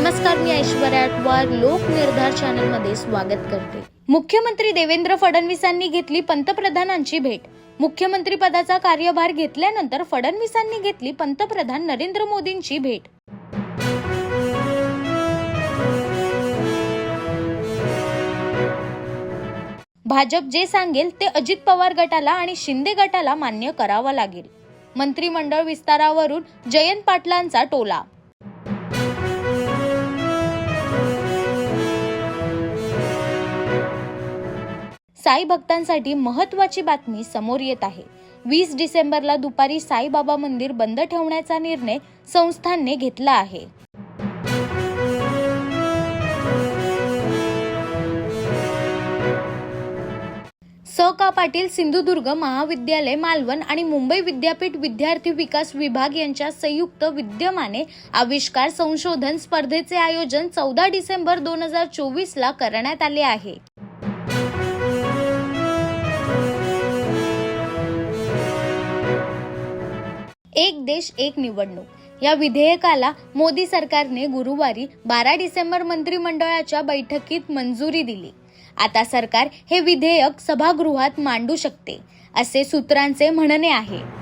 नमस्कार मी ऐश्वर्या अटवार लोक निर्धार चॅनलमध्ये स्वागत करते. मुख्यमंत्री देवेंद्र फडणवीसांनी घेतली पंतप्रधानांची भेट. मुख्यमंत्री पदाचा कार्यभार घेतल्यानंतर फडणवीसांनी घेतली पंतप्रधान नरेंद्र मोदींची भेट. भाजप जे सांगेल ते अजित पवार गटाला आणि शिंदे गटाला मान्य करावं लागेल. मंत्रिमंडळ विस्तारावरून जयंत पाटलांचा टोला. साई भक्तांसाठी महत्वाची बातमी समोर येत आहे. वीस डिसेंबरला दुपारी साईबाबा मंदिर बंद ठेवण्याचा निर्णय संस्थांनी घेतला आहे. स का पाटील सिंधुदुर्ग महाविद्यालय मालवण आणि मुंबई विद्यापीठ विद्यार्थी विकास विभाग यांच्या संयुक्त विद्यमाने आविष्कार संशोधन स्पर्धेचे आयोजन चौदा डिसेंबर दोन हजार चोवीसला करण्यात आले आहे. एक देश एक निवडणूक. या विधेयकाला मोदी सरकारने गुरुवारी बारा डिसेंबर मंत्रिमंडळाच्या बैठकीत मंजुरी दिली. आता सरकार हे विधेयक सभागृहात मांडू शकते असे सूत्रांचे म्हणणे आहे.